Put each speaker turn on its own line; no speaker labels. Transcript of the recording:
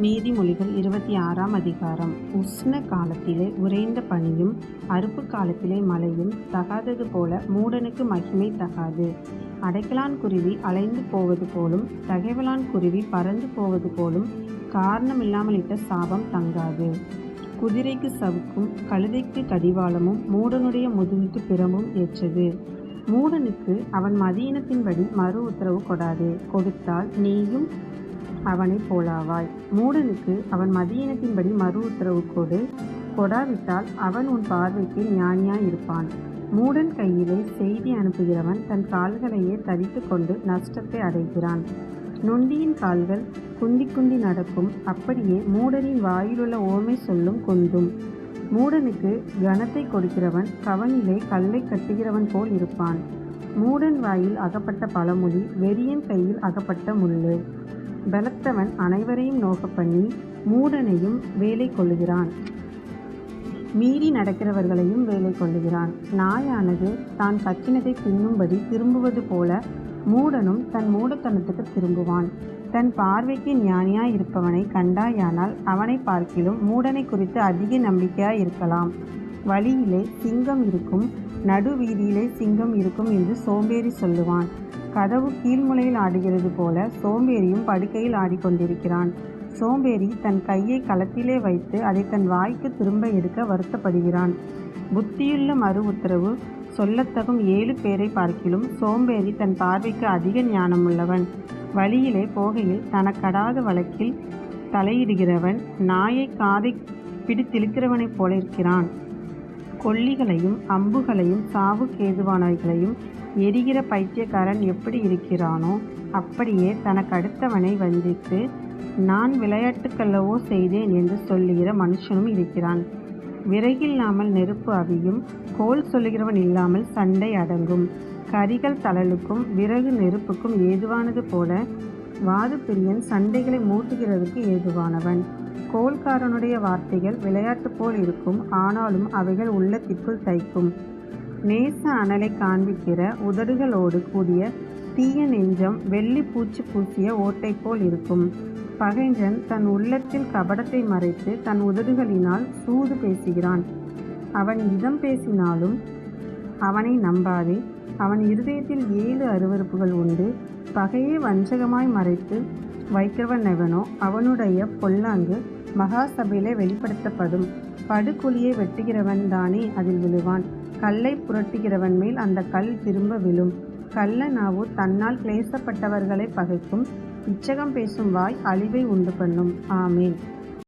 நீதிமொழிகள் இருபத்தி ஆறாம் அதிகாரம். உஷ்ண காலத்திலே உறைந்த பனியும் அறுப்பு காலத்திலே மழையும் தகாதது போல மூடனுக்கு மகிமை தகாது. அடைக்கலான் குருவி அலைந்து போவது போலும் தகைவலான் குருவி பறந்து போவது போலும் காரணமில்லாமல் இட்ட சாபம் தங்காது. குதிரைக்கு சவுக்கும் கழுதைக்கு கடிவாளமும் மூடனுடைய முதுகுக்கு பிரமும் ஏற்றது. மூடனுக்கு அவன் மதியினத்தின்படி மறு உத்தரவு கொடாது. கொடுத்தால் நீயும் அவனைப் போலாவாய். மூடனுக்கு அவன் மதியினத்தின்படி மறு உத்தரவு கொடு. கொடாவிட்டால் அவன் உன் பார்வைக்கு ஞானியாய் இருப்பான் மூடன் கையிலே செய்தி அனுப்புகிறவன் தன் கால்களையே தரித்து கொண்டு நஷ்டத்தை அடைகிறான். நொண்டியின் கால்கள் குந்தி குந்தி நடக்கும். அப்படியே மூடனின் வாயிலுள்ள ஓமை சொல்லும் குந்தும் மூடனுக்கு கனத்தை கொடுக்கிறவன் கவனிலே கல்லை கட்டுகிறவன் போல் இருப்பான். மூடன் வாயில் அகப்பட்ட பழமொழி வெறியன் கையில் அகப்பட்ட முள்ளு. பலத்தவன் அனைவரையும் நோக்க பண்ணி மூடனையும் வேலை கொள்ளுகிறான். மீறி நடக்கிறவர்களையும் வேலை கொள்ளுகிறான். நாயானது தான் கச்சினதை தின்னும்படி திரும்புவது போல மூடனும் தன் மூடத்தனத்துக்கு திரும்புவான். தன் பார்வைக்கு ஞானியாய் இருப்பவனை கண்டாயானால் அவனை பார்க்கிலும் மூடனை குறித்து அதிக நம்பிக்கையாய் இருக்கலாம். வழியிலே சிங்கம் இருக்கும் நடு வீதியிலே சிங்கம் இருக்கும் என்று சோம்பேறி சொல்லுவான். கதவு கீழ்முலையில் ஆடுகிறது போல சோம்பேறியும் படுக்கையில் ஆடிக்கொண்டிருக்கிறான். சோம்பேறி தன் கையை களத்திலே வைத்து அதை தன் வாய்க்கு திரும்ப எடுக்க வருத்தப்படுகிறான். புத்தியுள்ள மறு உத்தரவு சொல்லத்தகும் ஏழு பேரை பார்க்கிலும் சோம்பேறி தன் பார்வைக்கு அதிக ஞானமுள்ளவன். வழியிலே போகையில் தனக்கடாத வழக்கில் தலையிடுகிறவன் நாயை காதை பிடித்திழுக்கிறவனைப் போல இருக்கிறான். கொல்லிகளையும் அம்புகளையும் சாவுக்கேதுவானவைகளையும் எரிகிற பைத்தியக்காரன் எப்படி இருக்கிறானோ அப்படியே தனக்கு அடுத்தவனை வஞ்சித்து நான் விளையாட்டுக்கல்லவோ செய்தேன் என்று சொல்லுகிற மனுஷனும் இருக்கிறான். விறகில்லாமல் நெருப்பு அவியும் கோல் சொல்லுகிறவன் இல்லாமல் சண்டை அடங்கும். கரிகள் தளலுக்கும் விறகு நெருப்புக்கும் ஏதுவானது போல வாதுப்பிரியன் சண்டைகளை மூட்டுகிறதுக்கு ஏதுவானவன். கோல்காரனுடைய வார்த்தைகள் விளையாட்டு போல் இருக்கும் ஆனாலும் அவைகள் உள்ளத்திற்குள் தைக்கும் நேச அனலை காண்பிக்கிற உதடுகளோடு கூடிய தீய நெஞ்சம் வெள்ளி பூச்சி பூசிய ஓட்டை போல் இருக்கும். பகைஞ்சன் தன் உள்ளத்தில் கபடத்தை மறைத்து தன் உதடுகளினால் சூது பேசுகிறான். அவன் இதம் பேசினாலும் அவனை நம்பாதே. அவன் இருதயத்தில் ஏழு அருவறுப்புகள் உண்டு. பகையை வஞ்சகமாய் மறைத்து வைக்கிறவன் எவனோ அவனுடைய பொல்லாங்கு மகா சபையிலே வெளிப்படுத்தப்படும். படுகுழியை வெட்டுகிறவன் தானே அதில் விழுவான். கல்லை புரட்டுகிறவன் மேல் அந்த கல் திரும்ப விழும். கள்ள நாவு தன்னால் கிளேசப்பட்டவர்களை பகைக்கும். இச்சகம் பேசும் வாய் அழிவை உண்டு பண்ணும். ஆமேன்.